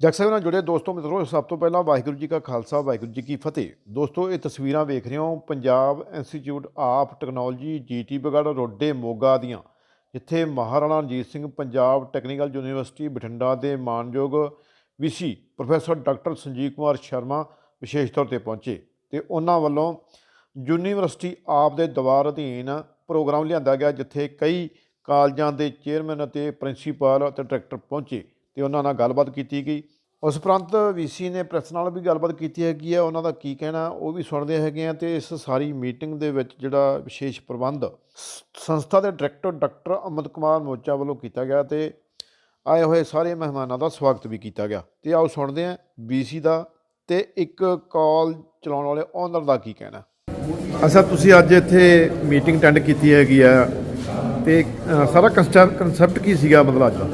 ਜਗਸੇ ਨਾਲ ਜੁੜੇ ਦੋਸਤੋ, ਮਿੱਤਰੋ, ਸਭ ਤੋਂ ਪਹਿਲਾਂ ਵਾਹਿਗੁਰੂ ਜੀ ਕਾ ਖਾਲਸਾ, ਵਾਹਿਗੁਰੂ ਜੀ ਕੀ ਫਤਿਹ। ਦੋਸਤੋ, ਇਹ ਤਸਵੀਰਾਂ ਵੇਖ ਰਹੇ ਹੋ Punjab institute of technology GT ਬਗੜ Rode Moga ਦੀਆਂ, ਜਿੱਥੇ ਮਹਾਰਾਣਾ ਰਣਜੀਤ ਸਿੰਘ ਪੰਜਾਬ ਟੈਕਨੀਕਲ ਯੂਨੀਵਰਸਿਟੀ ਬਠਿੰਡਾ ਦੇ ਮਾਨਯੋਗ VC professor doctor Sanjeev Kumar Sharma ਵਿਸ਼ੇਸ਼ ਤੌਰ ਤੇ ਪਹੁੰਚੇ ਤੇ ਉਹਨਾਂ ਵੱਲੋਂ ਯੂਨੀਵਰਸਿਟੀ ਆਪ ਦੇ ਦਵਾਰ ਅਧੀਨ ਪ੍ਰੋਗਰਾਮ ਲਿਆਂਦਾ ਗਿਆ, ਜਿੱਥੇ ਕਈ ਕਾਲਜਾਂ ਦੇ ਚੇਅਰਮੈਨ ਅਤੇ ਪ੍ਰਿੰਸੀਪਲ ਅਤੇ ਡਾਇਰੈਕਟਰ ਪਹੁੰਚੇ। ਤੇ ਉਹਨਾਂ ਨਾਲ ਗੱਲਬਾਤ ਕੀਤੀ ਗਈ। ਉਸ ਉਪਰੰਤ ਵੀਸੀ ਨੇ ਪ੍ਰੈਸ ਨਾਲ ਵੀ ਗੱਲਬਾਤ ਕੀਤੀ ਹੈਗੀ ਆ ਉਹਨਾਂ ਦਾ ਕੀ ਕਹਿਣਾ ਉਹ ਵੀ ਸੁਣਦੇ ਹੈਗੇ ਆ ਤੇ ਇਸ ਸਾਰੀ ਮੀਟਿੰਗ ਦੇ ਵਿੱਚ ਜਿਹੜਾ ਵਿਸ਼ੇਸ਼ ਪ੍ਰਬੰਧ ਸੰਸਥਾ ਦੇ ਡਾਇਰੈਕਟਰ ਡਾਕਟਰ ਅਮਿਤ ਕੁਮਾਰ ਮੋਚਾ ਵੱਲੋਂ ਕੀਤਾ ਗਿਆ ਤੇ ਆਏ ਹੋਏ ਸਾਰੇ ਮਹਿਮਾਨਾਂ ਦਾ ਸਵਾਗਤ ਵੀ ਕੀਤਾ ਗਿਆ। ਤੇ ਆਓ ਸੁਣਦੇ ਹਾਂ ਵੀਸੀ ਦਾ ਤੇ ਇੱਕ ਕਾਲ ਚਲਾਉਣ ਵਾਲੇ ਓਨਰ ਦਾ ਕੀ ਕਹਿਣਾ। ਅੱਛਾ ਤੁਸੀਂ ਅੱਜ ਇੱਥੇ ਮੀਟਿੰਗ ਅਟੈਂਡ ਕੀਤੀ ਹੈਗੀ ਆ ਤੇ ਅ, ਸਾਰਾ ਕਨਸੈਪਟ ਕੀ ਸੀਗਾ ਮਤਲਬ ਅੱਜ ਦਾ?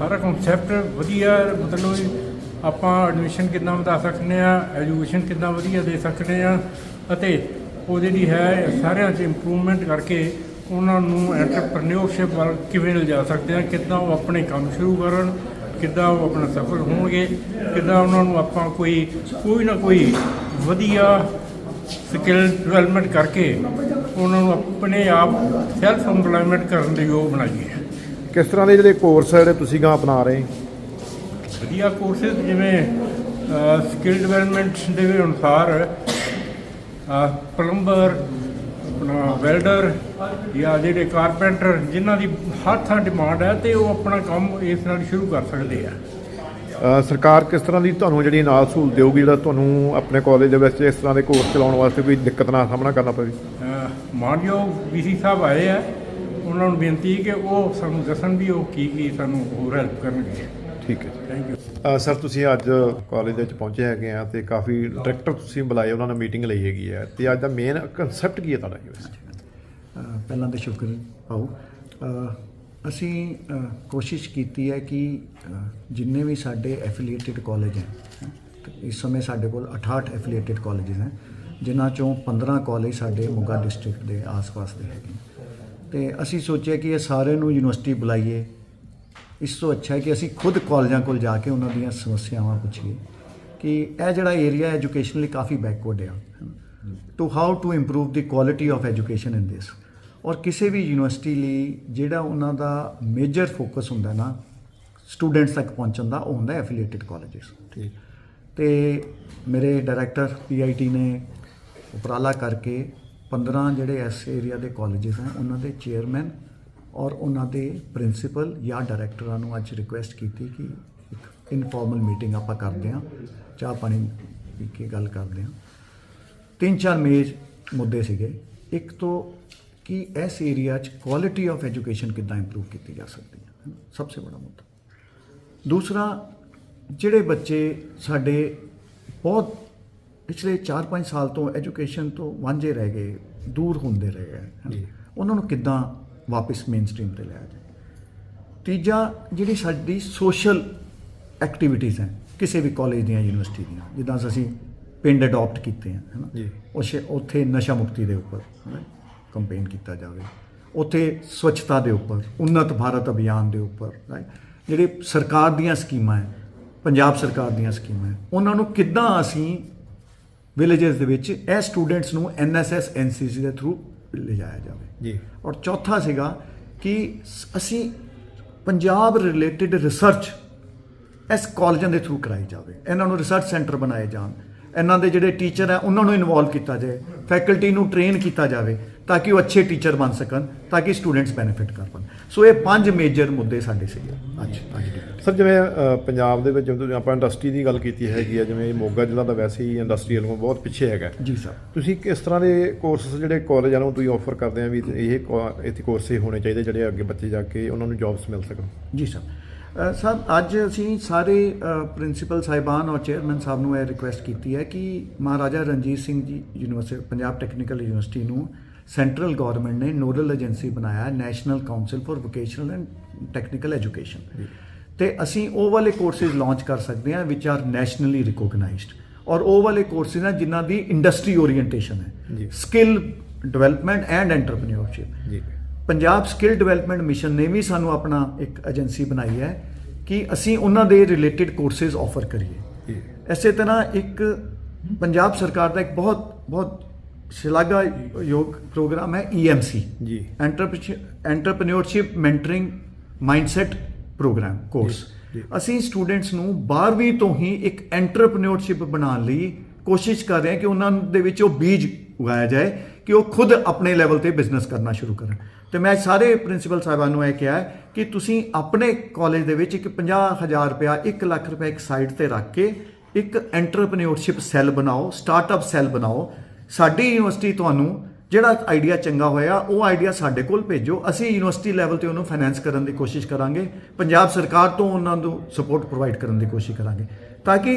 ਸਾਰਾ ਕਨਸੈਪਟ ਵਧੀਆ, ਮਤਲਬ ਆਪਾਂ ਐਡਮਿਸ਼ਨ ਕਿੱਦਾਂ ਵਧਾ ਸਕਦੇ ਆ ਐਜੂਕੇਸ਼ਨ ਕਿੱਦਾਂ ਵਧੀਆ ਦੇ ਸਕਦੇ ਆ, ਅਤੇ ਉਹ ਜਿਹੜੀ ਹੈ, ਸਾਰਿਆਂ 'ਚ ਇੰਪਰੂਵਮੈਂਟ ਕਰਕੇ ਉਹਨਾਂ ਨੂੰ ਐਂਟਰਪ੍ਰੀਨਿਓਰਸ਼ਿਪ ਵੱਲ ਕਿਵੇਂ ਲਿਜਾ ਸਕਦੇ ਆ, ਕਿੱਦਾਂ ਉਹ ਆਪਣੇ ਕੰਮ ਸ਼ੁਰੂ ਕਰਨ, ਕਿੱਦਾਂ ਉਹ ਆਪਣਾ ਸਫਲ ਹੋਣਗੇ, ਕਿੱਦਾਂ ਉਹਨਾਂ ਨੂੰ ਆਪਾਂ ਕੋਈ ਕੋਈ ਨਾ ਕੋਈ ਵਧੀਆ ਸਕਿੱਲ ਡਿਵੈਲਪਮੈਂਟ ਕਰਕੇ ਉਹਨਾਂ ਨੂੰ ਆਪਣੇ ਆਪ ਸੈਲਫ ਇੰਪਲੋਇਮੈਂਟ ਕਰਨ ਦੇ ਯੋਗ ਬਣਾਈਏ। ਕਿਸ ਤਰ੍ਹਾਂ ਦੇ ਜਿਹੜੇ ਕੋਰਸ ਜਿਹੜੇ ਤੁਸੀਂ ਗਾਂ ਅਪਣਾ ਰਹੇ? ਵਧੀਆ ਕੋਰਸਿਸ ਜਿਵੇਂ ਸਕਿੱਲ ਡਿਵੈਲਪਮੈਂਟ ਦੇ ਵੀ ਅਨੁਸਾਰ ਪਲੰਬਰ ਆਪਣਾ ਵੈਲਡਰ ਜਾਂ ਜਿਹੜੇ ਕਾਰਪੈਂਟਰ ਜਿਨ੍ਹਾਂ ਦੀ ਹਰ ਥਾਂ ਡਿਮਾਂਡ ਹੈ ਤੇ ਉਹ ਆਪਣਾ ਕੰਮ ਇਸ ਨਾਲ ਸ਼ੁਰੂ ਕਰ ਸਕਦੇ ਆ। ਸਰਕਾਰ ਕਿਸ ਤਰ੍ਹਾਂ ਦੀ ਤੁਹਾਨੂੰ ਜਿਹੜੀ ਨਾਲ ਸਹੂਲਤ ਦੇਊਗੀ ਜਿਹੜਾ ਤੁਹਾਨੂੰ ਆਪਣੇ ਕਾਲਜ ਦੇ ਵਿੱਚ ਇਸ ਤਰ੍ਹਾਂ ਦੇ ਕੋਰਸ ਚਲਾਉਣ ਵਾਸਤੇ ਕੋਈ ਦਿੱਕਤ ਨਾ ਸਾਹਮਣਾ ਕਰਨਾ ਪਵੇ? ਮਾਨਯੋਗ ਵੀਸੀ ਸਾਹਿਬ ਆਏ ਆ। ਉਹਨਾਂ ਨੂੰ ਬੇਨਤੀ ਕਿ ਉਹ ਸਾਨੂੰ ਦੱਸਣ ਵੀ ਉਹ ਕੀ ਕੀ ਸਾਨੂੰ ਹੋਰ ਹੈਲਪ ਕਰਨਗੇ। ਠੀਕ ਹੈ ਥੈਂਕ ਯੂ ਸਰ ਤੁਸੀਂ ਅੱਜ ਕਾਲਜ ਦੇ ਵਿੱਚ ਪਹੁੰਚੇ ਹੈਗੇ ਆ ਤੇ ਕਾਫੀ ਡਾਇਰੈਕਟਰ ਤੁਸੀਂ ਬੁਲਾਏ ਉਹਨਾਂ ਨਾਲ ਮੀਟਿੰਗ ਲਈ ਹੈਗੀ ਹੈ ਤੇ ਅੱਜ ਦਾ ਮੇਨ ਕਨਸੈਪਟ ਕੀ ਹੈ ਤੁਹਾਡਾ ਯੂਨੀਵਰਸਿਟੀ ਅ, ਪਹਿਲਾਂ ਤਾਂ ਸ਼ੁਕਰ ਪਾਉ ਅਸੀਂ ਕੋਸ਼ਿਸ਼ ਕੀਤੀ ਹੈ ਕਿ ਜਿੰਨੇ ਵੀ ਸਾਡੇ ਐਫੀਲੀਏਟਿਡ ਕਾਲਜ ਹੈ ਇਸ ਸਮੇਂ ਸਾਡੇ ਕੋਲ 68 ਐਫੀਲੀਏਟਿਡ ਕਾਲਜਸ ਹੈ ਜਿਨ੍ਹਾਂ ਚੋਂ 15 ਕਾਲਜ ਸਾਡੇ ਮੋਗਾ ਡਿਸਟ੍ਰਿਕਟ ਦੇ ਆਸ-ਪਾਸ ਦੇ ਹੈਗੇ ਨੇ। ਤੇ ਅਸੀਂ ਸੋਚਿਆ ਕਿ ਇਹ ਸਾਰੇ ਨੂੰ ਯੂਨੀਵਰਸਿਟੀ ਬੁਲਾਈਏ। ਇਸ ਤੋਂ ਅੱਛਾ ਹੈ ਕਿ ਅਸੀਂ ਖੁਦ ਕਾਲਜਾਂ ਕੋਲ ਜਾ ਕੇ ਉਹਨਾਂ ਦੀਆਂ ਸਮੱਸਿਆਵਾਂ ਪੁੱਛੀਏ ਕਿ ਇਹ ਜਿਹੜਾ ਏਰੀਆ ਐਜੂਕੇਸ਼ਨਲੀ ਕਾਫੀ ਬੈਕਵਰਡ ਆ। To how to improve the quality of education in this ਔਰ ਕਿਸੇ ਵੀ ਯੂਨੀਵਰਸਿਟੀ ਲਈ ਜਿਹੜਾ ਉਹਨਾਂ ਦਾ ਮੇਜਰ ਫੋਕਸ ਹੁੰਦਾ ਨਾ ਸਟੂਡੈਂਟਸ ਤੱਕ ਪਹੁੰਚਣ ਦਾ ਉਹ ਹੁੰਦਾ ਐਫੀਲੀਏਟਿਡ ਕਾਲਜਸ ਠੀਕ। ਤੇ ਮੇਰੇ ਡਾਇਰੈਕਟਰ ਪੀਆਈਟੀ ਨੇ ਉਪਰਾਲਾ ਕਰਕੇ 15 ਜਿਹੜੇ ਇਸ ਏਰੀਆ ਦੇ ਕਾਲਜਸ ਹਨ ਉਹਨਾਂ ਦੇ ਚੇਅਰਮੈਨ ਔਰ ਉਹਨਾਂ ਦੇ ਪ੍ਰਿੰਸੀਪਲ ਜਾਂ ਡਾਇਰੈਕਟਰਾਂ ਨੂੰ ਅੱਜ ਰਿਕੁਐਸਟ ਕੀਤੀ ਕਿ ਇੱਕ ਇਨਫਾਰਮਲ ਮੀਟਿੰਗ ਆਪਾਂ ਕਰਦੇ ਹਾਂ, ਚਾਹ ਪਾਣੀ ਪੀ ਕੇ ਗੱਲ ਕਰਦੇ ਹਾਂ। ਤਿੰਨ ਚਾਰ ਮੇਜ ਮੁੱਦੇ ਸੀਗੇ। ਇੱਕ ਤੋਂ ਕਿ ਇਸ ਏਰੀਆ 'ਚ ਕੁਆਲਿਟੀ ਆਫ ਐਜੂਕੇਸ਼ਨ ਕਿੱਦਾਂ ਇੰਪਰੂਵ ਕੀਤੀ ਜਾ ਸਕਦੀ ਹੈ ਸਭ ਤੋਂ ਬੜਾ ਮੁੱਦਾ। ਦੂਸਰਾ, ਜਿਹੜੇ ਬੱਚੇ ਸਾਡੇ ਬਹੁਤ ਪਿਛਲੇ 4-5 ਸਾਲ ਤੋਂ ਐਜੂਕੇਸ਼ਨ ਤੋਂ ਵਾਂਝੇ ਰਹਿ ਗਏ ਦੂਰ ਹੁੰਦੇ ਰਹੇ ਹੈ ਨਾ? ਉਹਨਾਂ ਨੂੰ ਕਿੱਦਾਂ ਵਾਪਸ ਮੇਨਸਟ੍ਰੀਮ ਤੇ ਲਿਆਇਆ ਜਾਏ ਤੀਜਾ ਜਿਹੜੀ ਸਾਡੀ ਸੋਸ਼ਲ ਐਕਟੀਵਿਟੀਜ਼ ਹੈ ਕਿਸੇ ਵੀ ਕਾਲਜ ਦੀਆਂ ਯੂਨੀਵਰਸਿਟੀ ਦੀਆਂ ਜਿੱਦਾਂ ਅਸੀਂ ਪਿੰਡ ਅਡਾਪਟ ਕੀਤੇ ਹਨ ਹੈ ਨਾ ਜੀ। ਉਸ ਉੱਥੇ ਨਸ਼ਾ ਮੁਕਤੀ ਦੇ ਉੱਪਰ ਕੰਪੇਨ ਕੀਤਾ ਜਾਵੇ ਉੱਥੇ ਸਵੱਛਤਾ ਦੇ ਉੱਪਰ ਉન્નਤ ਭਾਰਤ ਅਭਿਆਨ ਦੇ ਉੱਪਰ? ਜਿਹੜੇ ਸਰਕਾਰ ਦੀਆਂ ਸਕੀਮਾਂ ਹੈ ਪੰਜਾਬ ਸਰਕਾਰ ਦੀਆਂ ਸਕੀਮਾਂ ਹੈ ਉਹਨਾਂ ਨੂੰ ਕਿੱਦਾਂ ਅਸੀਂ ਵਿਲੇजेस ਦੇ ਵਿੱਚ ਇਹ ਸਟੂਡੈਂਟਸ ਨੂੰ ਐਨਐਸਐਸ ਐਨਸੀਸੀ ਦੇ ਥਰੂ ਲਿਜਾਇਆ ਜਾਵੇ। ਜੀ। ਔਰ ਚੌਥਾ ਸੀਗਾ ਕਿ ਅਸੀਂ ਪੰਜਾਬ ਰਿਲੇਟਡ ਰਿਸਰਚ ਇਸ ਕਾਲਜਾਂ ਦੇ ਥਰੂ ਕਰਾਈ ਜਾਵੇ। ਇਹਨਾਂ ਨੂੰ ਰਿਸਰਚ ਸੈਂਟਰ ਬਣਾਏ ਜਾਣ। ਇਹਨਾਂ ਦੇ ਜਿਹੜੇ ਟੀਚਰ ਹੈ ਉਹਨਾਂ ਨੂੰ ਇਨਵੋਲਵ ਕੀਤਾ ਜਾਏ। ਫੈਕਲਟੀ ਨੂੰ ਟ੍ਰੇਨ ਕੀਤਾ ਜਾਵੇ। ਤਾਂ ਕਿ ਉਹ ਅੱਛੇ ਟੀਚਰ ਬਣ ਸਕਣ ਤਾਂ ਕਿ ਸਟੂਡੈਂਟਸ ਬੈਨੀਫਿਟ ਕਰ ਪਾਣ ਸੋ ਇਹ ਪੰਜ ਮੇਜਰ ਮੁੱਦੇ ਸਾਡੇ ਸੀਗੇ ਅੱਜ ਅੱਜ ਦੇ ਸਰ ਜਿਵੇਂ ਪੰਜਾਬ ਦੇ ਵਿੱਚ ਜਦੋਂ ਆਪਾਂ ਇੰਡਸਟਰੀ ਦੀ ਗੱਲ ਕੀਤੀ ਹੈਗੀ ਆ ਜਿਵੇਂ ਮੋਗਾ ਜ਼ਿਲ੍ਹਾ ਤਾਂ ਵੈਸੇ ਹੀ ਇੰਡਸਟਰੀਅਲ ਨੂੰ ਬਹੁਤ ਪਿੱਛੇ ਹੈਗਾ ਜੀ ਸਰ ਤੁਸੀਂ ਕਿਸ ਤਰ੍ਹਾਂ ਦੇ ਕੋਰਸਸ ਜਿਹੜੇ ਕਾਲਜਾਂ ਨੂੰ ਤੁਸੀਂ ਆਫਰ ਕਰਦੇ ਆ ਵੀ ਇਹ ਇੱਥੇ ਕੋਰਸ ਹੋਣੇ ਚਾਹੀਦੇ ਜਿਹੜੇ ਅੱਗੇ ਬੱਚੇ ਜਾ ਕੇ ਉਹਨਾਂ ਨੂੰ ਜੌਬਸ ਮਿਲ ਸਕਣ ਜੀ ਸਰ ਸਰ ਅੱਜ ਅਸੀਂ ਸਾਰੇ ਪ੍ਰਿੰਸੀਪਲ ਸਾਹਿਬਾਨ ਔਰ ਚੇਅਰਮੈਨ ਸਾਹਿਬ ਨੂੰ ਇਹ ਰਿਕੁਐਸਟ ਕੀਤੀ ਹੈ ਕਿ Maharaja Ranjit Singh ji university Punjab technical university ਨੂੰ ਸੈਂਟਰਲ ਗਵਰਨਮੈਂਟ ਨੇ ਨੋਡਲ ਏਜੰਸੀ ਬਣਾਇਆ national council for vocational and technical education. ਤੇ ਅਸੀਂ ਉਹ ਵਾਲੇ ਕੋਰਸਿਸ ਲਾਂਚ ਕਰ ਸਕਦੇ ਹਾਂ ਵਿਚ ਆਰ ਨੈਸ਼ਨਲੀ ਰਿਕੋਗਨਾਈਜ਼ਡ ਔਰ ਉਹ ਵਾਲੇ ਕੋਰਸਿਸ ਹਨ ਜਿਨ੍ਹਾਂ ਦੀ ਇੰਡਸਟਰੀ ਓਰੀਐਂਟੇਸ਼ਨ। ਹੈ। ਸਕਿੱਲ ਡਿਵੈਲਪਮੈਂਟ ਐਂਡ ਐਂਟਰਪ੍ਰੀਨਿਓਰਸ਼ਿਪ ਜੀ। ਪੰਜਾਬ ਸਕਿੱਲ ਡਿਵੈਲਪਮੈਂਟ ਮਿਸ਼ਨ ਨੇ ਵੀ ਸਾਨੂੰ ਆਪਣਾ ਇੱਕ ਏਜੰਸੀ ਬਣਾਈ ਹੈ ਕਿ ਅਸੀਂ ਉਹਨਾਂ ਦੇ ਰਿਲੇਟਡ ਕੋਰਸਸ ਆਫਰ ਕਰੀਏ। ਇਸੇ ਤਰ੍ਹਾਂ ਇੱਕ ਪੰਜਾਬ ਸਰਕਾਰ ਦਾ ਇੱਕ ਬਹੁਤ ਬਹੁਤ ਸ਼ਲਾਘਾ ਯੋਗ ਪ੍ਰੋਗਰਾਮ ਹੈ EMC ਜੀ। Entrepreneurship mentoring mindset program course ਅਸੀਂ ਸਟੂਡੈਂਟਸ ਨੂੰ 12ਵੀਂ ਤੋਂ ਹੀ ਇੱਕ ਐਂਟਰਪ੍ਰੀਨਿਓਰਸ਼ਿਪ ਬਣਾਉਣ ਲਈ ਕੋਸ਼ਿਸ਼ ਕਰ ਰਹੇ ਹਾਂ ਕਿ ਉਹਨਾਂ ਦੇ ਵਿੱਚ ਉਹ ਬੀਜ ਉਗਾਇਆ ਜਾਏ ਕਿ ਉਹ ਖੁਦ ਆਪਣੇ ਲੈਵਲ ਤੇ ਬਿਜ਼ਨਸ ਕਰਨਾ ਸ਼ੁਰੂ ਕਰਨ। ਤੇ ਮੈਂ ਸਾਰੇ ਪ੍ਰਿੰਸੀਪਲ ਸਾਹਿਬਾਨ ਨੂੰ ਇਹ ਕਿਹਾ ਹੈ ਕਿ ਤੁਸੀਂ ਆਪਣੇ ਕਾਲਜ ਦੇ ਵਿੱਚ ਇੱਕ 50000 ਰੁਪਇਆ 1 ਲੱਖ ਰੁਪਇਆ ਇੱਕ ਸਾਈਡ ਤੇ ਰੱਖ ਕੇ ਇੱਕ ਐਂਟਰਪ੍ਰੀਨਿਓਰਸ਼ਿਪ ਸੈੱਲ ਬਣਾਓ ਸਟਾਰਟਅਪ ਸੈੱਲ ਬਣਾਓ ਸਾਡੀ ਯੂਨੀਵਰਸਿਟੀ ਤੁਹਾਨੂੰ ਜਿਹੜਾ ਆਈਡੀਆ ਚੰਗਾ ਹੋਇਆ, ਉਹ ਆਈਡੀਆ ਸਾਡੇ ਕੋਲ ਭੇਜੋ। ਅਸੀਂ ਯੂਨੀਵਰਸਿਟੀ ਲੈਵਲ ਤੇ ਉਹਨੂੰ ਫਾਈਨੈਂਸ ਕਰਨ ਦੀ ਕੋਸ਼ਿਸ਼ ਕਰਾਂਗੇ। ਪੰਜਾਬ ਸਰਕਾਰ ਤੋਂ ਉਹਨਾਂ ਨੂੰ ਸਪੋਰਟ ਪ੍ਰੋਵਾਈਡ ਕਰਨ ਦੀ ਕੋਸ਼ਿਸ਼ ਕਰਾਂਗੇ। ਤਾਂ ਕਿ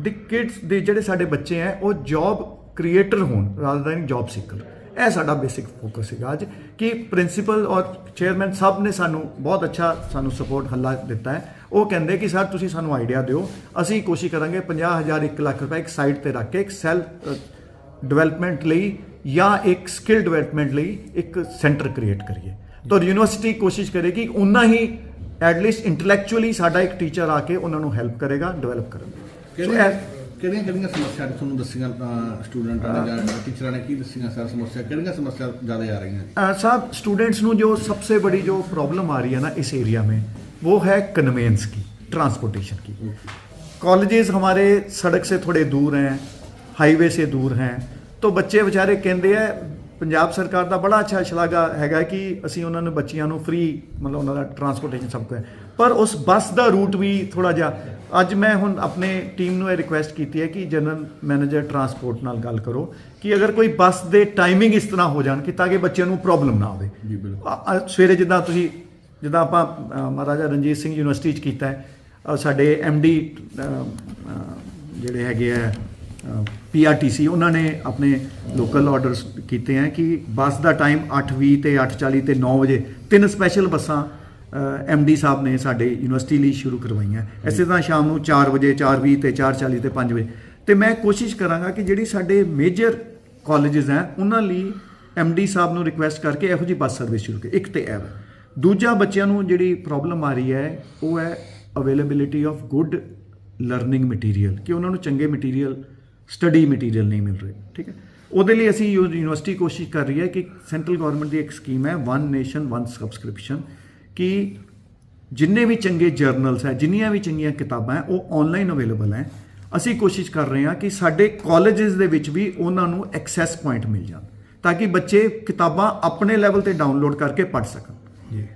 ਦੀ ਕਿਡਸ ਦੇ ਜਿਹੜੇ ਸਾਡੇ ਬੱਚੇ ਹੈ, ਉਹ ਜੌਬ ਕ੍ਰੀਏਟਰ ਹੋਣ ਰਾਦਰ ਦੈਨ ਜੌਬ ਸੀਕਰ ਇਹ ਸਾਡਾ ਬੇਸਿਕ ਫੋਕਸ ਸੀਗਾ ਅੱਜ। ਕਿ ਪ੍ਰਿੰਸੀਪਲ ਔਰ ਚੇਅਰਮੈਨ ਸਭ ਨੇ ਸਾਨੂੰ ਬਹੁਤ ਅੱਛਾ ਸਾਨੂੰ ਸਪੋਰਟ ਹੱਲਾ ਦਿੱਤਾ ਹੈ। ਉਹ ਕਹਿੰਦੇ ਕਿ ਸਰ ਤੁਸੀਂ ਸਾਨੂੰ ਆਈਡੀਆ ਦਿਓ। ਅਸੀਂ ਕੋਸ਼ਿਸ਼ ਕਰਾਂਗੇ 50000 1 ਲੱਖ ਰੁਪਏ ਇੱਕ ਸਾਈਡ ਤੇ ਰੱਖ ਕੇ, ਇੱਕ ਸੈਲ ਡਿਵੈਲਪਮੈਂਟ ਲਈ ਜਾਂ ਇੱਕ ਸਕਿੱਲ ਡਿਵੈਲਪਮੈਂਟ ਲਈ ਇੱਕ ਸੈਂਟਰ ਕ੍ਰੀਏਟ ਕਰੀਏ ਤਾਂ ਯੂਨੀਵਰਸਿਟੀ ਕੋਸ਼ਿਸ਼ ਕਰੇਗੀ ਉਨਾ ਹੀ ਐਟਲੀਸਟ ਇੰਟੈਲੈਕਚੁਅਲੀ ਸਾਡਾ ਇੱਕ ਟੀਚਰ ਆ ਕੇ ਉਹਨਾਂ ਨੂੰ ਹੈਲਪ ਕਰੇਗਾ ਡਿਵੈਲਪ ਕਰਨ ਸੋ ਕਿਹੜੀਆਂ ਇਹ- ਕਿਹੜੀਆਂ ਕਿਹੜੀਆਂ ਸਮੱਸਿਆ ਨੇ ਤੁਹਾਨੂੰ ਦੱਸੀਆਂ ਸਟੂਡੈਂਟਾਂ ਨੇ ਜਾਂ ਟੀਚਰਾਂ ਨੇ ਕੀ ਦੱਸੀਆਂ ਸਰ ਸਮੱਸਿਆ ਕਿਹੜੀਆਂ ਸਮੱਸਿਆ ਜ਼ਿਆਦਾ ਆ ਰਹੀਆਂ अ, साहब स्टूडेंट्स नु जो सबसे बड़ी जो प्रॉब्लम आ रही है ना इस एरिया में वो है कन्वेंस की ट्रांसपोर्टेशन की कॉलेजेस हमारे सड़क से थोड़े दूर हैं हाईवे से दूर हैं तो ਬੱਚੇ ਵਿਚਾਰੇ ਕਹਿੰਦੇ ਆ ਪੰਜਾਬ ਸਰਕਾਰ ਦਾ ਬੜਾ ਅੱਛਾ ਸ਼ਲਾਘਾ ਹੈਗਾ ਕਿ ਅਸੀਂ ਉਹਨਾਂ ਨੂੰ ਬੱਚਿਆਂ ਨੂੰ ਫ੍ਰੀ ਮਤਲਬ ਉਹਨਾਂ ਦਾ ਟਰਾਂਸਪੋਰਟੇਸ਼ਨ ਸਭ ਕੁਝ ਹੈ ਪਰ ਉਸ ਬੱਸ ਦਾ ਰੂਟ ਵੀ ਥੋੜਾ ਜਿਹਾ ਅੱਜ ਮੈਂ ਹੁਣ ਆਪਣੇ ਟੀਮ ਨੂੰ ਇਹ ਰਿਕੁਐਸਟ ਕੀਤੀ ਹੈ ਕਿ ਜਨਰਲ ਮੈਨੇਜਰ ਟਰਾਂਸਪੋਰਟ ਨਾਲ ਗੱਲ ਕਰੋ ਕਿ ਅਗਰ ਕੋਈ ਬੱਸ ਦੇ ਟਾਈਮਿੰਗ ਇਸ ਤਰ੍ਹਾਂ ਹੋ ਜਾਣ ਕਿ ਤਾਂ ਕਿ ਬੱਚਿਆਂ ਨੂੰ ਪ੍ਰੋਬਲਮ ਨਾ ਆਵੇ ਜੀ, ਬਿਲਕੁਲ। ਅ- ਅ- ਸਵੇਰੇ ਜਿੱਦਾਂ ਤੁਸੀਂ ਜਿੱਦਾਂ ਆਪਾਂ ਅ, ਮਹਾਰਾਜਾ ਰਣਜੀਤ ਸਿੰਘ ਯੂਨੀਵਰਸਿਟੀ 'ਚ ਕੀਤਾ ਹੈ ਅ, ਸਾਡੇ ਡੀ ਜਿਹੜੇ ਹੈਗੇ ਆ ਪੀਆਰਟੀਸੀ ਉਹਨਾਂ ਨੇ ਆਪਣੇ ਲੋਕਲ ਆਰਡਰਸ ਕੀਤੇ ਹੈ ਕਿ ਬੱਸ ਦਾ ਟਾਈਮ 8:20 ਤੇ 8:40 ਤੇ 9 ਵਜੇ ਤਿੰਨ ਸਪੈਸ਼ਲ ਬੱਸਾਂ ਡੀ ਸਾਹਿਬ ਨੇ ਸਾਡੇ ਯੂਨੀਵਰਸਿਟੀ ਲਈ ਸ਼ੁਰੂ ਕਰਵਾਈਆਂ। ਇਸੇ ਤਰ੍ਹਾਂ ਸ਼ਾਮ ਨੂੰ 4 ਵਜੇ 4:20 ਤੇ 4:40 ਤੇ 5 ਵਜੇ। ਤੇ ਮੈਂ ਕੋਸ਼ਿਸ਼ ਕਰਾਂਗਾ ਕਿ ਜਿਹੜੀ ਸਾਡੇ ਮੇਜਰ ਕਾਲਜਸ ਹੈ ਉਹਨਾਂ ਲਈ ਡੀ ਸਾਹਿਬ ਨੂੰ ਰਿਕੁਐਸਟ ਕਰਕੇ ਇਹੋ ਜੀ ਬੱਸ ਸਰਵਿਸ ਸ਼ੁਰੂ ਕਰੇ ਇੱਕ ਤੇ ਹੈ। ਦੂਜਾ ਬੱਚਿਆਂ ਨੂੰ ਜਿਹੜੀ ਪ੍ਰੋਬਲਮ ਆ ਰਹੀ ਹੈ ਉਹ ਹੈ availability of good learning material ਕਿ ਉਹਨਾਂ ਨੂੰ ਚੰਗੇ ਮਟੀਰੀਅਲ ਸਟੱਡੀ ਮਟੀਰੀਅਲ ਨਹੀਂ ਮਿਲ ਰਹੇ ਠੀਕ ਹੈ? ਉਹਦੇ ਲਈ ਅਸੀਂ ਯੂਨੀਵਰਸਿਟੀ ਕੋਸ਼ਿਸ਼ ਕਰ ਰਹੀ ਹੈ ਕਿ ਸੈਂਟਰਲ ਗਵਰਨਮੈਂਟ ਦੀ ਇੱਕ ਸਕੀਮ ਹੈ ਵਨ ਨੇਸ਼ਨ ਵਨ ਸਬਸਕ੍ਰਿਪਸ਼ਨ ਕਿ ਜਿੰਨੇ ਵੀ ਚੰਗੇ ਜਰਨਲਸ ਹੈ ਜਿੰਨੀਆਂ ਵੀ ਚੰਗੀਆਂ ਕਿਤਾਬਾਂ ਹੈ ਉਹ ਆਨਲਾਈਨ ਅਵੇਲੇਬਲ ਹੈ। ਅਸੀਂ ਕੋਸ਼ਿਸ਼ ਕਰ ਰਹੇ ਹਾਂ ਕਿ ਸਾਡੇ ਕਾਲਜਸ ਦੇ ਵਿੱਚ ਵੀ ਉਹਨਾਂ ਨੂੰ ਐਕਸੈਸ ਪੁਆਇੰਟ ਮਿਲ ਜਾਣ ਤਾਂ ਕਿ ਬੱਚੇ ਕਿਤਾਬਾਂ ਆਪਣੇ ਲੈਵਲ ਤੇ ਡਾਊਨਲੋਡ ਕਰਕੇ ਪੜ੍ਹ ਸਕਣ।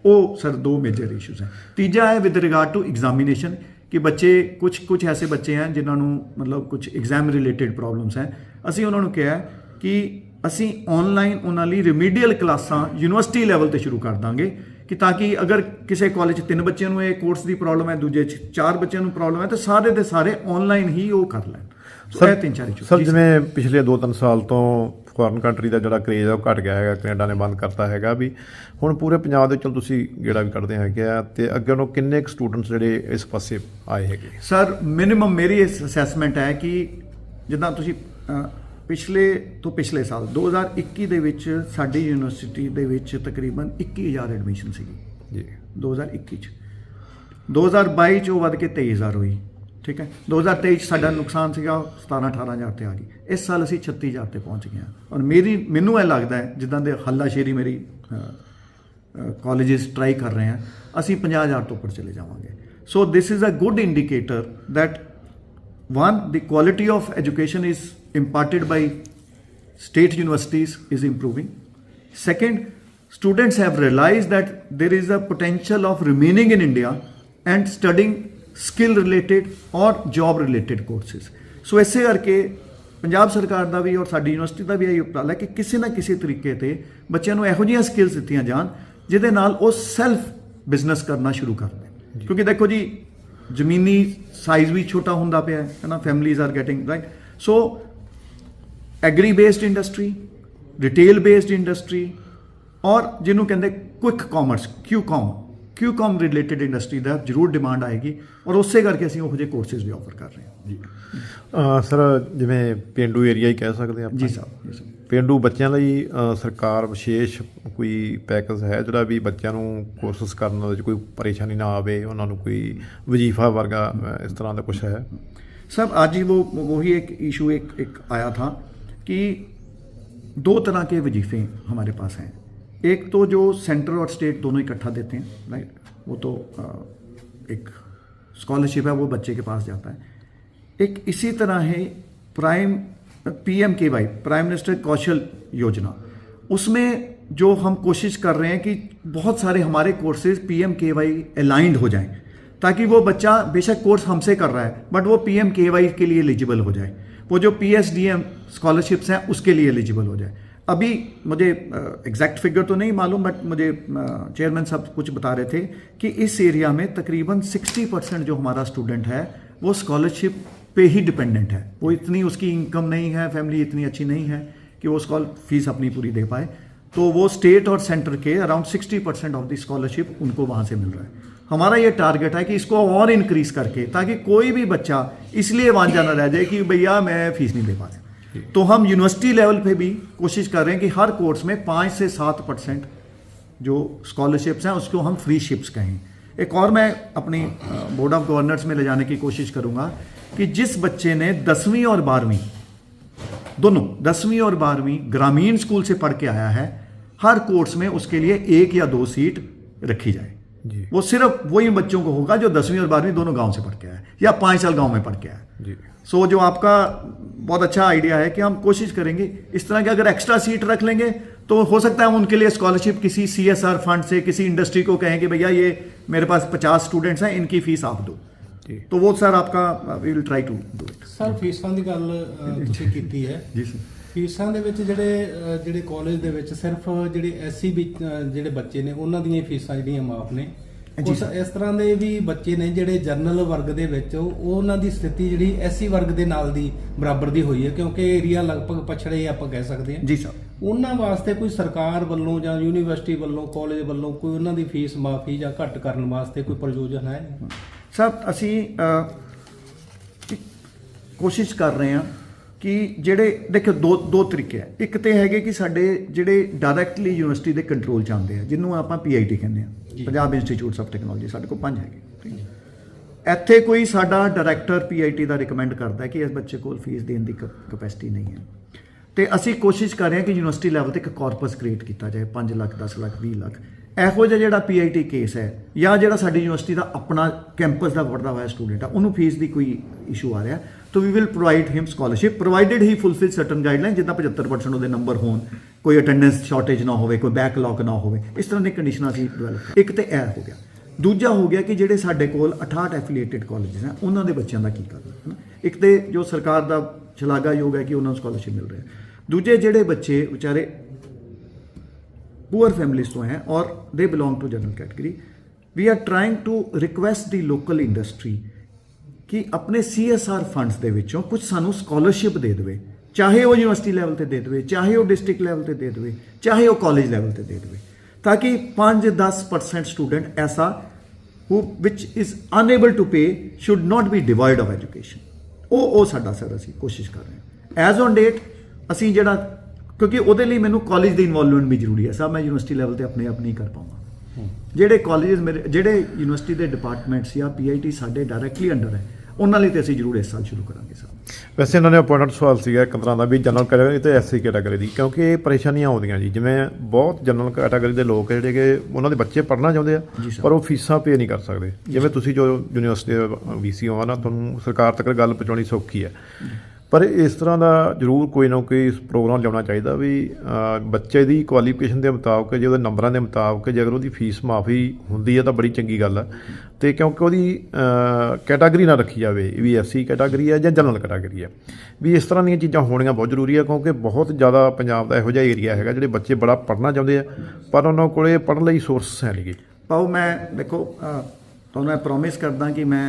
ਉਹ ਸਰ ਦੋ ਮੇਜਰ ਇਸ਼ੂਜ਼ ਹੈ। ਤੀਜਾ ਹੈ ਵਿਦ ਰਿਗਾਰਡ ਟੂ ਐਗਜ਼ਾਮੀਨੇਸ਼ਨ ਕਿ ਬੱਚੇ ਕੁਝ ਕੁਝ ਐਸੇ ਬੱਚੇ ਹਨ ਜਿਨ੍ਹਾਂ ਨੂੰ ਮਤਲਬ ਕੁਝ ਐਗਜ਼ਾਮ ਰਿਲੇਟਡ ਪ੍ਰੋਬਲਮਸ ਹੈ। ਅਸੀਂ ਉਹਨਾਂ ਨੂੰ ਕਿਹਾ ਕਿ ਅਸੀਂ ਆਨਲਾਈਨ ਉਹਨਾਂ ਲਈ ਰਿਮੀਡੀਅਲ ਕਲਾਸਾਂ ਯੂਨੀਵਰਸਿਟੀ ਲੈਵਲ ਤੇ ਸ਼ੁਰੂ ਕਰ ਦਾਂਗੇ ਕਿ ਤਾਂ ਕਿ ਅਗਰ ਕਿਸੇ ਕਾਲਜ 'ਚ ਤਿੰਨ ਬੱਚਿਆਂ ਨੂੰ ਇਹ ਕੋਰਸ ਦੀ ਪ੍ਰੋਬਲਮ ਹੈ ਦੂਜੇ 'ਚ ਚਾਰ ਬੱਚਿਆਂ ਨੂੰ ਪ੍ਰੋਬਲਮ ਹੈ ਤਾਂ ਸਾਰੇ ਦੇ ਸਾਰੇ ਆਨਲਾਈਨ ਹੀ ਉਹ ਕਰ ਲੈਣ। ਸੋ ਇਹ ਤਿੰਨ ਚਾਰ। ਸਰ ਜਿਵੇਂ ਪਿਛਲੇ 2-3 ਸਾਲ ਤੋਂ ਫੋਰਨ ਕੰਟਰੀ ਦਾ ਜਿਹੜਾ ਕਰੇਜ਼ ਆ ਉਹ ਘਟ ਗਿਆ ਹੈਗਾ ਕੈਨੇਡਾ ਨੇ ਬੰਦ ਕਰਤਾ ਹੈਗਾ ਵੀ। ਹੁਣ ਪੂਰੇ ਪੰਜਾਬ ਦੇ ਚਲ ਤੁਸੀਂ ਗੇੜਾ ਵੀ ਕੱਢਦੇ ਹੈਗੇ ਆ ਤੇ ਅੱਗੇ ਨੂੰ ਕਿੰਨੇ ਕੁ ਸਟੂਡੈਂਟਸ ਜਿਹੜੇ ਇਸ ਪਾਸੇ ਆਏ ਹੈਗੇ? ਸਰ ਮਿਨੀਮਮ ਮੇਰੀ ਇਸ ਅਸੈਸਮੈਂਟ ਹੈ ਕਿ ਜਿੱਦਾਂ ਤੁਸੀਂ ਪਿਛਲੇ ਤੋਂ ਪਿਛਲੇ ਸਾਲ 2021 ਦੇ ਵਿੱਚ ਸਾਡੀ ਯੂਨੀਵਰਸਿਟੀ ਦੇ ਵਿੱਚ ਤਕਰੀਬਨ 21000 ਐਡਮਿਸ਼ਨ ਸੀਗੀ। ਜੀ। 2021 ਚ। 2022 ਚ ਉਹ ਵੱਧ ਕੇ 23000 ਹੋਈ। ਠੀਕ ਹੈ 2023 ਚ ਸਾਡਾ ਨੁਕਸਾਨ ਸੀਗਾ 17 18000 ਤੇ ਆ ਗਈ ਇਸ ਸਾਲ ਅਸੀਂ 36000 ਤੇ ਪਹੁੰਚ ਗਏ ਹਾਂ ਔਰ ਮੇਰੀ ਮੈਨੂੰ ਇਹ ਲੱਗਦਾ ਹੈ ਜਿੱਦਾਂ ਦੇ ਹੱਲਾਸ਼ੇਰੀ ਮੇਰੀ ਕਾਲਜਸ ਟਰਾਈ ਕਰ ਰਹੇ ਹਾਂ ਅਸੀਂ 50000 ਤੋਂ ਉੱਪਰ ਚਲੇ ਜਾਵਾਂਗੇ so this is a good indicator that one the quality of education is imparted by state universities is improving second students have realized that there is a potential of remaining in india and studying skill related or job related courses. So ਇਸੇ ਕਰਕੇ ਪੰਜਾਬ ਸਰਕਾਰ ਦਾ ਵੀ ਔਰ ਸਾਡੀ university ਦਾ ਵੀ ਇਹ ਉਪਰਾਲਾ ਹੈ ਕਿ ਕਿਸੇ ਨਾ ਕਿਸੇ ਤਰੀਕੇ ਤੇ ਬੱਚਿਆਂ ਨੂੰ ਇਹੋ ਜਿਹੀਆਂ ਸਕਿੱਲਸ ਦਿੱਤੀਆਂ ਜਾਣ ਜਿਹਦੇ ਨਾਲ ਉਹ ਸੈਲਫ ਬਿਜ਼ਨਸ ਕਰਨਾ ਸ਼ੁਰੂ ਕਰ ਦੇਣ। ਕਿਉਂਕਿ ਦੇਖੋ ਜੀ ਜ਼ਮੀਨੀ ਸਾਈਜ਼ ਵੀ ਛੋਟਾ ਹੁੰਦਾ ਪਿਆ ਹੈ ਨਾ families are getting right so agri based industry retail based industry ਔਰ ਜਿਹਨੂੰ ਕਹਿੰਦੇ ਕੁਇਕ ਕਾਮਰਸ ਕਿਊ ਕਾਮ QCOM ਰਿਲੇਟਡ ਇੰਡਸਟਰੀ ਦਾ ਜ਼ਰੂਰ ਡਿਮਾਂਡ ਆਏਗੀ ਔਰ ਉਸੇ ਕਰਕੇ ਅਸੀਂ ਉਹੋ ਜਿਹੇ ਕੋਰਸਿਜ਼ ਵੀ ਆਫਰ ਕਰ ਰਹੇ ਹਾਂ ਜੀ ਅ, ਸਰ ਜਿਵੇਂ ਪਿੰਡੂ ਏਰੀਆ ਹੀ ਕਹਿ ਸਕਦੇ ਆਪਾਂ ਜੀ ਸਾਹਿਬ ਜੀ ਸਾਹਿਬ ਪਿੰਡੂ ਬੱਚਿਆਂ ਲਈ ਅ, ਸਰਕਾਰ ਵਿਸ਼ੇਸ਼ ਕੋਈ ਪੈਕੇਜ ਹੈ ਜਿਹੜਾ ਵੀ ਬੱਚਿਆਂ ਨੂੰ ਕੋਰਸਸ ਕਰਨ ਵਿੱਚ ਕੋਈ ਪਰੇਸ਼ਾਨੀ ਨਾ ਆਵੇ ਉਹਨਾਂ ਨੂੰ ਕੋਈ ਵਜ਼ੀਫਾ ਵਰਗਾ ਅ, ਇਸ ਤਰ੍ਹਾਂ ਦਾ ਕੁਝ ਹੈ सब आज ही वो वही एक इशू एक एक आया था कि दो तरह के वजीफे हमारे पास हैं एक तो जो सेंटर और स्टेट दोनों इकट्ठा देते हैं राइट वो तो एक स्कॉलरशिप है, वो बच्चे के पास जाता है। एक इसी तरह है prime PM K Y prime minister Kaushal Yojana उसमें जो हम कोशिश कर रहे हैं कि बहुत सारे हमारे courses P M K Y aligned हो जाएँ, ताकि वो बच्चा बेशक कोर्स हमसे कर रहा है बट वो पी एम के वाई के लिए एलिजिबल हो जाए। वो जो P S D M scholarships हैं, उसके लिए एलिजिबल हो जाए। अभी मुझे एग्जैक्ट फिगर तो नहीं मालूम बट मुझे चेयरमैन साहब कुछ बता रहे थे कि इस एरिया में तकरीबन 60 परसेंट जो हमारा स्टूडेंट है, वो स्कॉलरशिप पे ही डिपेंडेंट है। वो इतनी उसकी इनकम नहीं है फैमिली इतनी अच्छी नहीं है कि वो स्कॉल फ़ीस अपनी पूरी दे पाए। तो वो स्टेट और सेंटर के around 60 percent of the scholarship उनको वहाँ से मिल रहा है। हमारा ये टारगेट है कि इसको और इंक्रीज करके, ताकि कोई भी बच्चा इसलिए वहाँ जाना रह जाए कि भैया मैं फ़ीस नहीं दे पाता तो हम यूनिवर्सिटी लेवल पे भी कोशिश कर रहे हैं कि हर कोर्स में पाँच से सात परसेंट जो स्कॉलरशिप्स हैं, उसको हम फ्री शिप्स कहें एक और मैं अपनी बोर्ड ऑफ़ गवर्नर्स में ले जाने की कोशिश करूँगा कि जिस बच्चे ने दसवीं और बारहवीं, दोनों, दसवीं और बारहवीं ग्रामीण स्कूल से पढ़ के आया है, हर कोर्स में उसके लिए एक या दो सीट रखी जाए। वो सिर्फ वही बच्चों को होगा जो दसवीं और बारहवीं दोनों गांव से पढ़ के आया है या पाँच साल गांव में पढ़ के आया है जी सो जो आपका बहुत अच्छा आइडिया है कि हम कोशिश करेंगे इस तरह के अगर एक्स्ट्रा सीट रख लेंगे तो हो सकता है हम उनके लिए स्कॉलरशिप किसी सी फंड से किसी इंडस्ट्री को कहें कि भैया ये मेरे पास पचास स्टूडेंट्स हैं इनकी फीस आप दो जी। तो वो सर आपका we will try to do it sir ਫੀਸਾਂ ਦੀ ਗੱਲ ਅ, ਤੁਸੀਂ ਕੀਤੀ ਹੈ ਜੀ ਸਰ ਫੀਸਾਂ ਦੇ ਵਿੱਚ ਜਿਹੜੇ ਅ, ਜਿਹੜੇ ਕਾਲਜ ਦੇ ਵਿੱਚ ਸਿਰਫ ਜਿਹੜੇ ਐਸਸੀ ਜਿਹੜੇ ਬੱਚੇ ਨੇ ਉਹਨਾਂ ਦੀਆਂ ਹੀ ਫੀਸਾਂ ਜਿਹੜੀਆਂ ਮਾਫ ਨੇ। ਜੀ। ਸਰ। ਇਸ ਤਰ੍ਹਾਂ ਦੇ ਵੀ ਬੱਚੇ ਨੇ ਜਿਹੜੇ ਜਨਰਲ ਵਰਗ ਦੇ ਵਿੱਚ ਉਹ ਉਹਨਾਂ ਦੀ ਸਥਿਤੀ ਜਿਹੜੀ ਐਸਸੀ ਵਰਗ ਦੇ ਨਾਲ ਦੀ ਬਰਾਬਰ ਦੀ ਹੋਈ ਹੈ ਕਿਉਂਕਿ ਏਰੀਆ ਲਗਭਗ ਪਛੜੇ ਆਪਾਂ ਕਹਿ ਸਕਦੇ ਹਾਂ। ਜੀ ਸਰ। ਉਹਨਾਂ ਵਾਸਤੇ ਕੋਈ ਸਰਕਾਰ ਵੱਲੋਂ ਜਾਂ ਯੂਨੀਵਰਸਿਟੀ ਵੱਲੋਂ ਕਾਲਜ ਵੱਲੋਂ ਕੋਈ ਉਹਨਾਂ ਦੀ ਫੀਸ ਮਾਫੀ ਜਾਂ ਘੱਟ ਕਰਨ ਵਾਸਤੇ ਕੋਈ ਪ੍ਰਯੋਜਨ ਹੈ? ਸਰ ਅਸੀਂ ਅ, ਇੱਕ ਕੋਸ਼ਿਸ਼ ਕਰ ਰਹੇ ਹਾਂ ਕਿ ਜਿਹੜੇ ਦੇਖੋ ਦੋ ਦੋ ਤਰੀਕੇ ਹੈ ਇੱਕ ਤੇ ਹੈਗੇ ਕਿ ਸਾਡੇ ਜਿਹੜੇ ਡਾਇਰੈਕਟਲੀ ਯੂਨੀਵਰਸਿਟੀ ਦੇ ਕੰਟਰੋਲ ਚ ਆਉਂਦੇ ਆ ਜਿਹਨੂੰ ਆਪਾਂ ਪੀਆਈਟੀ ਕਹਿੰਦੇ ਆ। ਪੰਜਾਬ ਇੰਸਟੀਚਿਊਟਸ ਆਫ ਟੈਕਨੋਲੋਜੀ ਸਾਡੇ ਕੋਲ ਪੰਜ ਹੈਗੇ। ਇੱਥੇ ਕੋਈ ਸਾਡਾ ਡਾਇਰੈਕਟਰ ਪੀਆਈਟੀ ਦਾ ਰეკਮੈਂਡ ਕਰਦਾ ਕਿ ਇਸ ਬੱਚੇ ਕੋਲ ਫੀਸ ਦੇਣ ਦੀ ਕਪੈਸਿਟੀ ਨਹੀਂ ਹੈ। ਤੇ ਅਸੀਂ ਕੋਸ਼ਿਸ਼ ਕਰ ਰਹੇ ਹਾਂ ਕਿ ਯੂਨੀਵਰਸਿਟੀ ਲੈਵਲ ਤੇ ਇੱਕ ਕਾਰਪਸ ਕ੍ਰੀਏਟ ਕੀਤਾ ਜਾਏ 5 ਲੱਖ 10 ਲੱਖ 20 ਲੱਖ। ਇਹੋ ਜਿਹਾ ਜਿਹੜਾ ਪੀਆਈਟੀ ਕੇਸ ਹੈ ਜਾਂ ਜਿਹੜਾ ਸਾਡੀ ਯੂਨੀਵਰਸਿਟੀ ਦਾ ਆਪਣਾ ਕੈਂਪਸ ਦਾ ਪੜਦਾ ਹੋਇਆ ਸਟੂਡੈਂਟ ਆ ਉਹਨੂੰ ਫੀਸ ਦੀ ਕੋਈ ਇਸ਼ੂ ਆ ਰਿਹਾ। So we will provide him scholarship provided he fulfil certain guideline ਜਿੱਦਾਂ 75% ਉਹਦੇ ਨੰਬਰ ਹੋਣ, ਕੋਈ ਅਟੈਂਡੈਂਸ ਸ਼ਾਰਟੇਜ ਨਾ ਹੋਵੇ, ਕੋਈ ਬੈਕਲੌਗ ਨਾ ਹੋਵੇ, ਇਸ ਤਰ੍ਹਾਂ ਦੀ ਕੰਡੀਸ਼ਨਾਂ ਸੀ ਡਿਵੈਲਪ ਇੱਕ ਤੇ ਇਹ ਹੋ ਗਿਆ। ਦੂਜਾ ਹੋ ਗਿਆ ਕਿ ਜਿਹੜੇ ਸਾਡੇ ਕੋਲ 68 ਐਫੀਲੀਏਟਿਡ ਕਾਲਜਸ ਹਨ ਉਹਨਾਂ ਦੇ ਬੱਚਿਆਂ ਦਾ ਕੀ ਕਰਨਾ, ਹੈ ਨਾ? ਇੱਕ ਤੇ ਜੋ ਸਰਕਾਰ ਦਾ ਸ਼ਲਾਘਾਯੋਗ ਹੈ ਕਿ ਉਹਨਾਂ ਨੂੰ ਸਕਾਲਰਸ਼ਿਪ ਮਿਲ ਰਿਹਾ। ਦੂਜੇ ਜਿਹੜੇ ਬੱਚੇ ਵਿਚਾਰੇ ਪੂਅਰ ਫੈਮਿਲੀਜ਼ ਤੋਂ ਹੈ or they belong to general category we are trying to request the local industry ਕਿ ਆਪਣੇ CSR ਫੰਡਸ ਦੇ ਵਿੱਚੋਂ ਕੁਝ ਸਾਨੂੰ ਸਕਾਲਰਸ਼ਿਪ ਦੇ ਦੇਵੇ। ਚਾਹੇ ਉਹ ਯੂਨੀਵਰਸਿਟੀ ਲੈਵਲ ਤੇ ਦੇ ਦੇਵੇ ਚਾਹੇ ਉਹ ਡਿਸਟ੍ਰਿਕਟ ਲੈਵਲ ਤੇ ਦੇ ਦੇਵੇ ਚਾਹੇ ਉਹ ਕਾਲਜ ਲੈਵਲ ਤੇ ਦੇ ਦੇਵੇ। ਤਾਂ ਕਿ 5-10% ਸਟੂਡੈਂਟ ਐਸਾ who which is unable to pay should not be devoid of education ਉਹ ਉਹ ਸਾਡਾ ਸਰ ਅਸੀਂ ਕੋਸ਼ਿਸ਼ ਕਰ ਰਹੇ ਹਾਂ। ਐਜ਼ ਔਨ ਡੇਟ ਅਸੀਂ ਜਿਹੜਾ ਕਿਉਂਕਿ ਉਹਦੇ ਲਈ ਮੈਨੂੰ ਕਾਲਜ ਦੀ ਇਨਵੋਲਵਮੈਂਟ ਵੀ ਜ਼ਰੂਰੀ ਹੈ। ਸਰ ਮੈਂ ਯੂਨੀਵਰਸਿਟੀ ਲੈਵਲ ਤੇ ਆਪਣੇ ਆਪ ਨਹੀਂ ਕਰ ਪਾਉਂਗਾ ਜਿਹੜੇ ਕਾਲਜਸ ਮੇਰੇ ਜਿਹੜੇ ਯੂਨੀਵਰਸਿਟੀ ਦੇ ਡਿਪਾਰਟਮੈਂਟਸ ਜਾਂ ਪੀਆਈਟੀ ਸਾਡੇ ਡਾਇਰੈਕਟਲੀ ਅੰਡਰ ਹੈ ਉਹਨਾਂ ਲਈ ਤੇ ਅਸੀਂ ਜ਼ਰੂਰ ਇਸ ਸਾਲ ਸ਼ੁਰੂ ਕਰਾਂਗੇ ਸਰ। ਵੈਸੇ ਇਹਨਾਂ ਨੇ ਅਪਾਇੰਟਡ ਸਵਾਲ ਸੀਗਾ ਇੱਕ ਤਰ੍ਹਾਂ ਦਾ ਵੀ ਜਨਰਲ ਕੈਟਾਗਰੀ ਤੇ ਐਸਸੀ ਕੈਟਾਗਰੀ ਦੀ ਕਿਉਂਕਿ ਇਹ ਪਰੇਸ਼ਾਨੀਆਂ ਆਉਂਦੀਆਂ ਜੀ। ਜਿਵੇਂ ਬਹੁਤ ਜਨਰਲ ਕੈਟਾਗਰੀ ਦੇ ਲੋਕ ਜਿਹੜੇ ਕਿ ਉਹਨਾਂ ਦੇ ਬੱਚੇ ਪੜ੍ਹਨਾ ਚਾਹੁੰਦੇ ਆ। ਪਰ ਉਹ ਫੀਸਾਂ ਪੇ ਨਹੀਂ ਕਰ ਸਕਦੇ। ਜਿਵੇਂ ਤੁਸੀਂ ਜੋ ਯੂਨੀਵਰਸਿਟੀ ਦੇ ਵੀਸੀ ਹੋ ਨਾ ਤੁਹਾਨੂੰ ਸਰਕਾਰ ਤੱਕ ਗੱਲ ਪਹੁੰਚਾਉਣੀ ਸੌਖੀ ਹੈ। ਪਰ ਇਸ ਤਰ੍ਹਾਂ ਦਾ ਜ਼ਰੂਰ ਕੋਈ ਨਾ ਕੋਈ ਪ੍ਰੋਗਰਾਮ ਲਿਆਉਣਾ ਚਾਹੀਦਾ ਵੀ ਬੱਚੇ ਦੀ ਕੁਆਲੀਫਿਕੇਸ਼ਨ ਦੇ ਮੁਤਾਬਕ ਜੇ ਉਹਦੇ ਨੰਬਰਾਂ ਦੇ ਮੁਤਾਬਕ ਜੇ ਅਗਰ ਉਹਦੀ ਫੀਸ ਮਾਫੀ ਹੁੰਦੀ ਹੈ ਤਾਂ ਬੜੀ ਚੰਗੀ ਗੱਲ ਹੈ ਤੇ ਕਿਉਂਕਿ ਉਹਦੀ ਕੈਟਾਗਰੀ ਨਾ ਰੱਖੀ ਜਾਵੇ ਵੀ ਐਸਸੀ ਕੈਟਾਗਰੀ ਹੈ ਜਾਂ ਜਨਰਲ ਕੈਟਾਗਰੀ ਹੈ ਵੀ ਇਸ ਤਰ੍ਹਾਂ ਦੀਆਂ ਚੀਜ਼ਾਂ ਹੋਣੀਆਂ ਬਹੁਤ ਜ਼ਰੂਰੀ ਹੈ ਕਿਉਂਕਿ ਬਹੁਤ ਜ਼ਿਆਦਾ ਪੰਜਾਬ ਦਾ ਇਹੋ ਜਿਹਾ ਏਰੀਆ ਹੈਗਾ ਜਿਹੜੇ ਬੱਚੇ ਬੜਾ ਪੜ੍ਹਨਾ ਚਾਹੁੰਦੇ ਆ, ਪਰ ਉਹਨਾਂ ਕੋਲੇ ਪੜ੍ਹਨ ਲਈ ਸੋਰਸ ਹੈ ਨਹੀਂਗੇ ਪਾਓ ਮੈਂ ਦੇਖੋ ਤੁਹਾਨੂੰ ਮੈਂ ਪ੍ਰੋਮਿਸ ਕਰਦਾ ਕਿ ਮੈਂ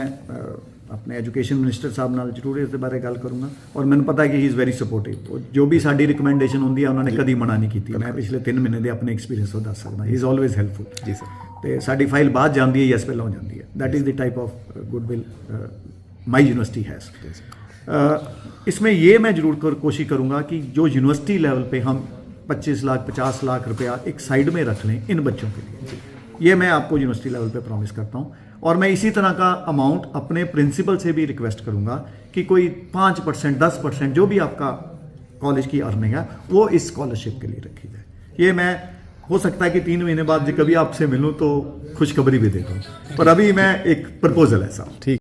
ਆਪਣੇ ਐਜੂਕੇਸ਼ਨ ਮਿਨਿਸਟਰ ਸਾਹਿਬ ਨਾਲ ਜ਼ਰੂਰ ਇਸ ਦੇ ਬਾਰੇ ਗੱਲ ਕਰੂੰਗਾ ਔਰ ਮੈਨੂੰ ਪਤਾ ਹੈ ਕਿ ਹੀ ਇਜ਼ ਵੈਰੀ ਸਪੋਰਟਿਵ ਜੋ ਵੀ ਸਾਡੀ ਰਿਕਮੈਂਡੇਸ਼ਨ ਹੁੰਦੀ ਹੈ ਉਹਨਾਂ ਨੇ ਕਦੀ ਮਨਾ ਨਹੀਂ ਕੀਤੀ ਮੈਂ ਪਿਛਲੇ 3 ਮਹੀਨੇ ਦੇ ਆਪਣੇ ਐਕਸਪੀਰੀਅੰਸ ਤੋਂ ਦੱਸ ਸਕਦਾ ਹੀ ਇਜ਼ ਆਲਵੇਜ਼ ਹੈਲਪਫੁਲ ਜੀ ਸਰ ਤੇ ਸਾਡੀ ਫਾਈਲ ਬਾਅਦ ਜਾਂਦੀ ਹੈ ਯੈਸ ਪਹਿਲਾਂ ਹੋ ਜਾਂਦੀ ਹੈ that is the type of goodwill my university has इसमें ये मैं जरूर कर, कोशिश करूंगा कि जो यूनिवर्सिटी लेवल पे हम 25 लाख 50 लाख रुपया एक साइड में रख लें इन बच्चों के लिए ये मैं आपको यूनिवर्सिटी लेवल पे प्रॉमिस करता हूँ और मैं इसी तरह का अमाउंट अपने प्रिंसिपल से भी रिक्वेस्ट करूँगा कि कोई पाँच परसेंट, दस परसेंट जो भी आपका कॉलेज की अर्निंग है, वो इस स्कॉलरशिप के लिए रखी जाए। ये मैं, हो सकता है कि तीन महीने बाद जब कभी आपसे मिलूं तो खुशखबरी भी दे दूँ। पर अभी मैं एक प्रपोजल है, साहब। ਠੀਕ